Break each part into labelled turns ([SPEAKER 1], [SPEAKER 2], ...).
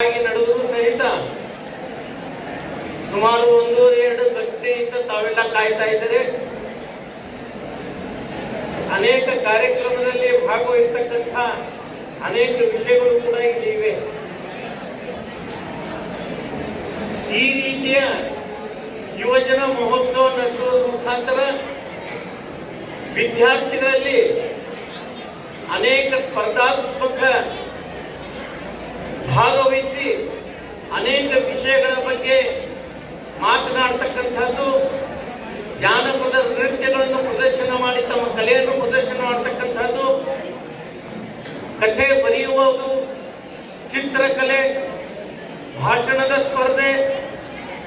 [SPEAKER 1] ನಡೆದರೂ ಸಹಿತ ಸುಮಾರು ಒಂದು ಎರಡು ಗಂಟೆಯಿಂದ ತಾವೆಲ್ಲ ಕಾಯ್ತಾ ಇದ್ದರೆ ಅನೇಕ ಕಾರ್ಯಕ್ರಮದಲ್ಲಿ ಭಾಗವಹಿಸ್ತಕ್ಕಂಥ ಅನೇಕ ವಿಷಯಗಳು ಕೂಡ ಇಲ್ಲಿ ಇವೆ. ಈ ರೀತಿಯ ಯುವಜನ ಮಹೋತ್ಸವ ನಡೆಸುವ ಮುಖಾಂತರ ವಿದ್ಯಾರ್ಥಿಗಳಲ್ಲಿ ಅನೇಕ ಸ್ಪರ್ಧಾತ್ಮಕ ಭಾಗವಹಿಸಿ ಅನೇಕ ವಿಷಯಗಳ ಬಗ್ಗೆ ಮಾತನಾಡ್ತಕ್ಕಂಥದ್ದು ಜಾನಪದ ನೃತ್ಯಗಳನ್ನು ಪ್ರದರ್ಶನ ಮಾಡಿ, ತಮ್ಮ ಕಲೆಯನ್ನು ಪ್ರದರ್ಶನ ಮಾಡ್ತಕ್ಕಂಥದ್ದು. ಕಥೆ ಬರೆಯುವುದು ಚಿತ್ರಕಲೆ, ಭಾಷಣದ ಸ್ಪರ್ಧೆ,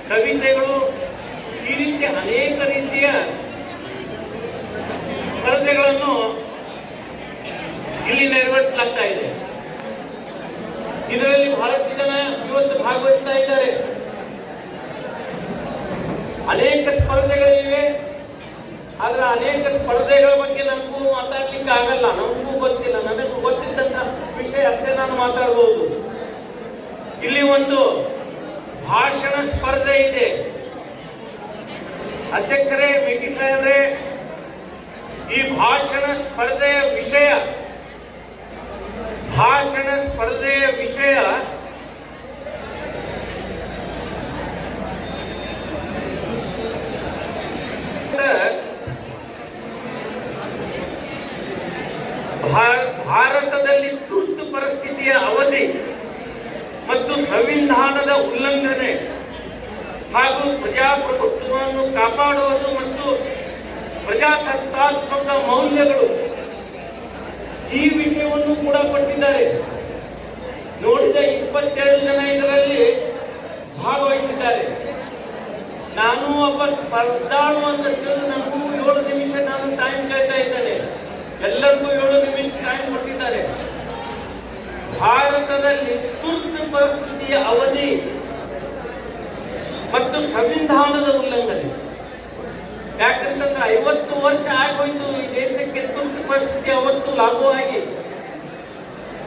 [SPEAKER 1] ಕವಿತೆಗಳು ಈ ರೀತಿಯ ಅನೇಕ ರೀತಿಯ ಸ್ಪರ್ಧೆಗಳನ್ನು ಇಲ್ಲಿ ನೆರವೇರಿಸಲಾಗ್ತಾ ಇದೆ. ಇದರಲ್ಲಿ ಬಹಳಷ್ಟು ಜನ ಇವತ್ತು ಭಾಗವಹಿಸ್ತಾ ಇದ್ದಾರೆ. ಅನೇಕ ಸ್ಪರ್ಧೆಗಳಿವೆ. ಆದ್ರೆ ಅನೇಕ ಸ್ಪರ್ಧೆಗಳ ಬಗ್ಗೆ ನನಗೂ ಮಾತಾಡ್ಲಿಕ್ಕೆ ಆಗಲ್ಲ ನನಗೂ ಗೊತ್ತಿಲ್ಲ. ನನಗೂ ಗೊತ್ತಿದ್ದಂತ ವಿಷಯ ಅಷ್ಟೇ ನಾನು ಮಾತಾಡಬಹುದು ಇಲ್ಲಿ ಒಂದು ಭಾಷಣ ಸ್ಪರ್ಧೆ ಇದೆ. ಅಧ್ಯಕ್ಷರೇ ಮಿಟಿ ಸಾಹೇಬ್ರೆ, ಈ ಭಾಷಣ ಸ್ಪರ್ಧೆಯ ವಿಷಯ ಭಾಷಣ ಭಾ- ಭಾರತದಲ್ಲಿ ತುರ್ತು ಪರಿಸ್ಥಿತಿಯ ಅವಧಿ ಮತ್ತು ಸಂವಿಧಾನದ ಉಲ್ಲಂಘನೆ ಹಾಗೂ ಪ್ರಜಾಪ್ರಭುತ್ವವನ್ನು ಕಾಪಾಡುವುದು ಮತ್ತು ಪ್ರಜಾಸತ್ತಾತ್ಮಕ ಮೌಲ್ಯಗಳು ಈ ವಿಷಯವನ್ನು ಕೂಡ ಕೊಟ್ಟಿದ್ದಾರೆ. ನೋಡಿದ ಇಪ್ಪತ್ತೆರಡು ಜನ ಇದರಲ್ಲಿ ಭಾಗವಹಿಸಿದ್ದಾರೆ. ನಾನು ಒಬ್ಬ ಸ್ಪರ್ಧಾಳು ಅಂತ ತಿಳಿದು ನನಗೂ ಏಳು ನಿಮಿಷ ನಾನು ಟೈಮ್ ಕೇಳ್ತಾ ಇದ್ದೇನೆ. ಎಲ್ಲರಿಗೂ ಏಳು ನಿಮಿಷ ಟೈಮ್ ಕೊಟ್ಟಿದ್ದಾರೆ. ಭಾರತದಲ್ಲಿ ತುರ್ತು ಪರಿಸ್ಥಿತಿಯ ಅವಧಿ ಮತ್ತು ಸಂವಿಧಾನದ ಉಲ್ಲಂಘನೆ. ಯಾಕಂತಂದ್ರೆ ಐವತ್ತು ವರ್ಷ ಆಗೋಯ್ತು, ಈ ದೇಶಕ್ಕೆ ತುರ್ತು ಪರಿಸ್ಥಿತಿ ಅವತ್ತು ಲಾಗು ಆಗಿ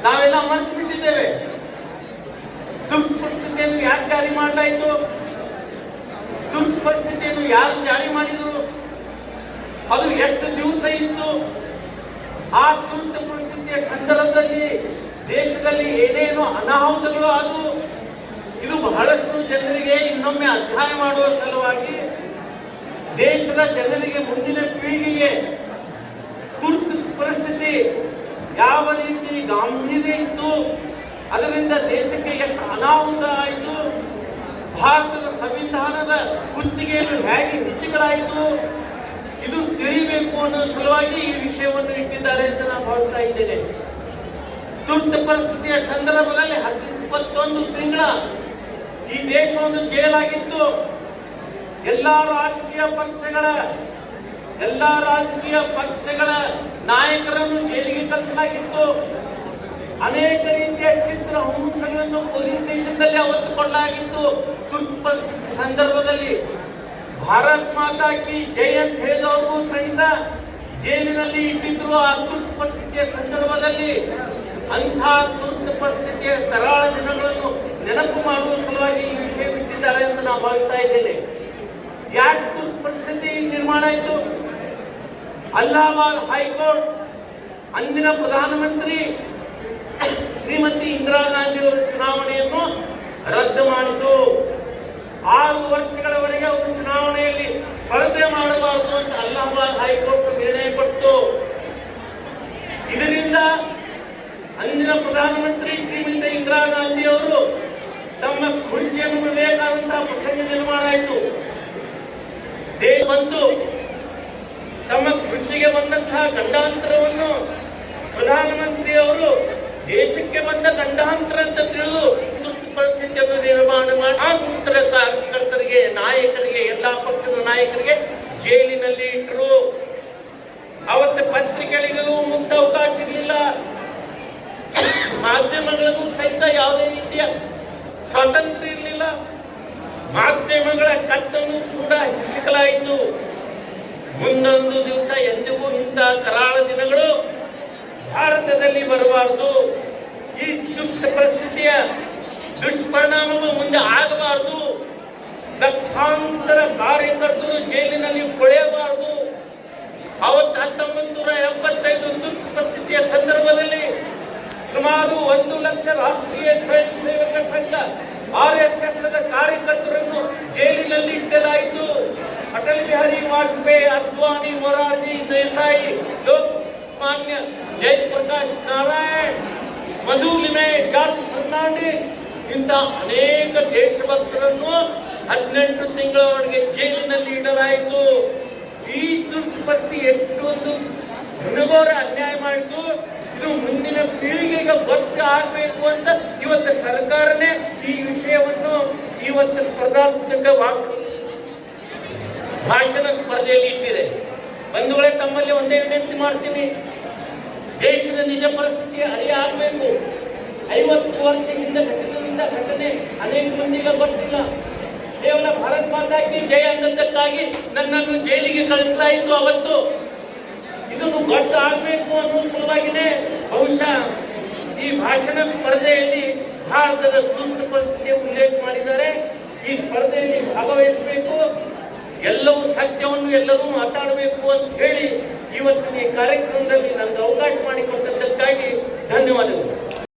[SPEAKER 1] ನಾವೆಲ್ಲ ಮರ್ತು ಬಿಟ್ಟಿದ್ದೇವೆ. ತುರ್ತು ಪರಿಸ್ಥಿತಿಯನ್ನು ಯಾರು ಜಾರಿ ಮಾಡಲಾಯಿತು? ತುರ್ತು ಪರಿಸ್ಥಿತಿಯನ್ನು ಯಾರು ಜಾರಿ ಮಾಡಿದ್ರು? ಅದು ಎಷ್ಟು ದಿವಸ ಇತ್ತು? ಆ ತುರ್ತು ಪರಿಸ್ಥಿತಿಯ ಸಂದರ್ಭದಲ್ಲಿ ದೇಶದಲ್ಲಿ ಏನೇನು ಅನಾಹುತಗಳು ಆದವು. ಇದು ಬಹಳಷ್ಟು ಜನರಿಗೆ ಇನ್ನೊಮ್ಮೆ ಅಧ್ಯಯನ ಮಾಡುವ ಸಲುವಾಗಿ ದೇಶದ ಜನರಿಗೆ ಮುಂದಿನ ಪೀಳಿಗೆಗೆ ತುರ್ತು ಪರಿಸ್ಥಿತಿ ಯಾವ ರೀತಿ ಗಾಂಭೀರ್ಯ ಇತ್ತು? ಅದರಿಂದ ದೇಶಕ್ಕೆ ಎಷ್ಟು ಅನಾಹುತ ಆಯಿತು ಭಾರತದ ಸಂವಿಧಾನದ ಗುತ್ತಿಗೆಯನ್ನು ಹೇಗೆ ಹೆಚ್ಚುಗಳಾಯಿತು ಇದು ತಿಳಿಬೇಕು ಅನ್ನೋ ಸಲುವಾಗಿ ಈ ವಿಷಯವನ್ನು ಇಟ್ಟಿದ್ದಾರೆ ಅಂತ ನಾನು ಭಾವಿಸ್ತಾ ಇದ್ದೇನೆ. ತುರ್ತು ಪರಿಸ್ಥಿತಿಯ ಸಂದರ್ಭದಲ್ಲಿ ಇಪ್ಪತ್ತೊಂದು ತಿಂಗಳ ಈ ದೇಶವನ್ನು ಜೈಲಾಗಿತ್ತು. ಎಲ್ಲ ರಾಜಕೀಯ ಪಕ್ಷಗಳ, ಎಲ್ಲ ರಾಜಕೀಯ ಪಕ್ಷಗಳ ನಾಯಕರನ್ನು ಜೈಲಿಗೆ ಕಳಿಸಲಾಗಿತ್ತು ಅನೇಕ ರೀತಿಯ ಚಿತ್ರ ಹಿಂಸೆಗಳನ್ನು ಪೊಲೀಸ್ ಸ್ಟೇಷನ್ದಲ್ಲಿ ಅವತ್ತು ಕೊಡಲಾಗಿತ್ತು ತುರ್ತು ಸಂದರ್ಭದಲ್ಲಿ ಭಾರತ್ ಮಾತಾ ಕಿ ಜೈ ಅಂತ ಹೇಳಿದವ್ರಿಗೂ ಸಹಿತ ಜೈಲಿನಲ್ಲಿ ಇಟ್ಟಿದ್ರು ಆ ತುರ್ತು ಪರಿಸ್ಥಿತಿಯ ಸಂದರ್ಭದಲ್ಲಿ ಅಂತಹ ತುರ್ತು ಪರಿಸ್ಥಿತಿಯ ಕರಾಳ ದಿನಗಳನ್ನು ನೆನಪು ಮಾಡುವ ಸಲುವಾಗಿ ಈ ವಿಷಯ ಬಿಟ್ಟಿದ್ದಾರೆ ಅಂತ ನಾನು ಭಾವಿಸ್ತಾ ಇದ್ದೇನೆ. ಯಾಕೆ ತುರ್ತು ಪರಿಸ್ಥಿತಿ ನಿರ್ಮಾಣ ಆಯಿತು? ಅಲಹಾಬಾದ್ ಹೈಕೋರ್ಟ್, ಅಂದಿನ ಪ್ರಧಾನಮಂತ್ರಿ ಶ್ರೀಮತಿ ಇಂದಿರಾ ಗಾಂಧಿ ಅವರ ಚುನಾವಣೆಯನ್ನು ರದ್ದು ಮಾಡಿತು. ಆರು ವರ್ಷಗಳವರೆಗೆ ಅವರು ಚುನಾವಣೆಯಲ್ಲಿ ಸ್ಪರ್ಧೆ ಮಾಡಬಾರದು ಅಂತ ಅಲಹಾಬಾದ್ ಹೈಕೋರ್ಟ್ ನಿರ್ಣಯ ಕೊಟ್ಟು. ಇದರಿಂದ ಅಂದಿನ ಪ್ರಧಾನಮಂತ್ರಿ ಶ್ರೀಮತಿ ಇಂದಿರಾ ಗಾಂಧಿ ಅವರು ತಮ್ಮ ಕುಂಜಿಯನ್ನು ಬಿಡಬೇಕಾದಂತಹ ಪ್ರಸಂಗ ನಿರ್ಮಾಣ ಆಯಿತು. ದೇಶ ಬಂತು ತಮ್ಮ ಕುಂಜಿಗೆ ಬಂದಂತಹ ಗಂಡಾಂತರವನ್ನು ಪ್ರಧಾನಮಂತ್ರಿ ಗಂಡಾಂತರ ಅಂತ ತಿಳಿದು ಪರಿಸ್ಥಿತಿಯನ್ನು ನಿರ್ಮಾಣ ಮಾಡಿ, ಆ ಉತ್ತರ ಕಾರ್ಯಕರ್ತರಿಗೆ ನಾಯಕರಿಗೆ, ಎಲ್ಲಾ ಪಕ್ಷದ ನಾಯಕರಿಗೆ ಜೈಲಿನಲ್ಲಿ ಇಟ್ಟರು. ಅವತ್ತು ಪತ್ರಿಕೆಗಳಿಗೂ ಮುಕ್ತ ಅವಕಾಶ ಇರಲಿಲ್ಲ ಮಾಧ್ಯಮಗಳಿಗೂ ಸಹಿತ ಯಾವುದೇ ರೀತಿಯ ಸ್ವಾತಂತ್ರ್ಯ ಇರಲಿಲ್ಲ. ಮಾಧ್ಯಮಗಳ ಕಟ್ಟನ್ನು ಕೂಡ ಹೆಚ್ಚಿಸಲಾಯಿತು ಮುಂದೊಂದು ದಿವಸ ಎಂದಿಗೂ ಇಂತಹ ಕರಾಳ ದಿನಗಳು ಭಾರತದಲ್ಲಿ ಬರಬಾರದು. ಈ ದುಃಖ ಪರಿಸ್ಥಿತಿಯ ದುಷ್ಪರಿಣಾಮಗಳು ಮುಂದೆ ಆಗಬಾರದು. ಲಕ್ಷಾಂತರ ಕಾರ್ಯಕರ್ತರು ಜೈಲಿನಲ್ಲಿ ಕೊಳೆಯಬಾರದು. ಅವತ್ತು ಹತ್ತೊಂಬತ್ತು ನೂರ ಎಪ್ಪತ್ತೈದು ತುರ್ತು ಪರಿಸ್ಥಿತಿಯ ಸಂದರ್ಭದಲ್ಲಿ ಸುಮಾರು ಒಂದು ಲಕ್ಷ ರಾಷ್ಟ್ರೀಯ ಸ್ವಯಂ ಸೇವಕ ಸಂಘ ಆರ್ ಎಸ್ ಎಸ್ ಕಾರ್ಯಕರ್ತರನ್ನು ಜೈಲಿನಲ್ಲಿ ಇಡಲಾಯಿತು ಅಟಲ್ ಬಿಹಾರಿ ವಾಜಪೇಯಿ ಅದ್ವಾನಿ ಮೊರಾರ್ಜಿ, ದೇಸಾಯಿ, ಲೋಕಮಾನ್ಯ, ಜಯಪ್ರಕಾಶ್ ನಾರಾಯಣ್. ಮಧುಲಿಮೆ ಜಾರ್ಜ್ ಫರ್ನಾಂಡಿಸ್ ಇಂಥ ಅನೇಕ ದೇಶಭಕ್ತರನ್ನು ಹದಿನೆಂಟು ತಿಂಗಳವರೆಗೆ ಜೈಲಿನಲ್ಲಿ ಇಡಲಾಯಿತು. ಈ ತುರ್ತು ಪರಿಸ್ಥಿತಿ ಎಷ್ಟೊಂದು ಘನಘೋರ ಅನ್ಯಾಯ ಮಾಡಿತು. ಇದು ಮುಂದಿನ ಪೀಳಿಗೆಗೆ ಗೊತ್ತು ಆಗಬೇಕು ಅಂತ ಇವತ್ತು ಸರ್ಕಾರನೇ ಈ ವಿಷಯವನ್ನು ಇವತ್ತು ಸ್ಪರ್ಧಾತ್ಮಕ ಭಾಷಣ ಸ್ಪರ್ಧೆಯಲ್ಲಿ ಇಟ್ಟಿದೆ. ಬಂಧುಗಳೇ, ತಮ್ಮಲ್ಲಿ ಒಂದೇ ವಿನಂತಿ ಮಾಡ್ತೀನಿ. ದೇಶದ ನಿಜ ಪರಿಸ್ಥಿತಿ ಅರಿಯಾಗಬೇಕು ಐವತ್ತು ವರ್ಷದಿಂದ ಘಟನೆಯಿಂದ ಘಟನೆ ಅನೇಕ ಮಂದಿಗೆ ಗೊತ್ತಿಲ್ಲ. ಕೇವಲ ಭಾರತ್ ಮಾತಾಗಿ ಜಯ ಅನ್ನೋದಕ್ಕಾಗಿ ನನ್ನನ್ನು ಜೈಲಿಗೆ ಕಳಿಸಲಾಯಿತು ಅವತ್ತು. ಇದನ್ನು ಗೊತ್ತು ಆಗಬೇಕು ಅನ್ನೋ ಸಲುವಾಗಿನೇ ಬಹುಶಃ ಈ ಭಾಷಣ ಸ್ಪರ್ಧೆಯಲ್ಲಿ ಭಾರತದ ತುರ್ತು ಪರಿಸ್ಥಿತಿ ಉಲ್ಲೇಖ ಮಾಡಿದ್ದಾರೆ. ಈ ಸ್ಪರ್ಧೆಯಲ್ಲಿ ಭಾಗವಹಿಸಬೇಕು. ಎಲ್ಲವೂ ಸತ್ಯವನ್ನು ಎಲ್ಲರೂ ಮಾತಾಡಬೇಕು ಅಂತ ಹೇಳಿ ಇವತ್ತಿನ ಈ ಕಾರ್ಯಕ್ರಮದಲ್ಲಿ ನನಗೆ ಅವಕಾಶ ಮಾಡಿಕೊಟ್ಟದ್ದಕ್ಕಾಗಿ ಧನ್ಯವಾದಗಳು.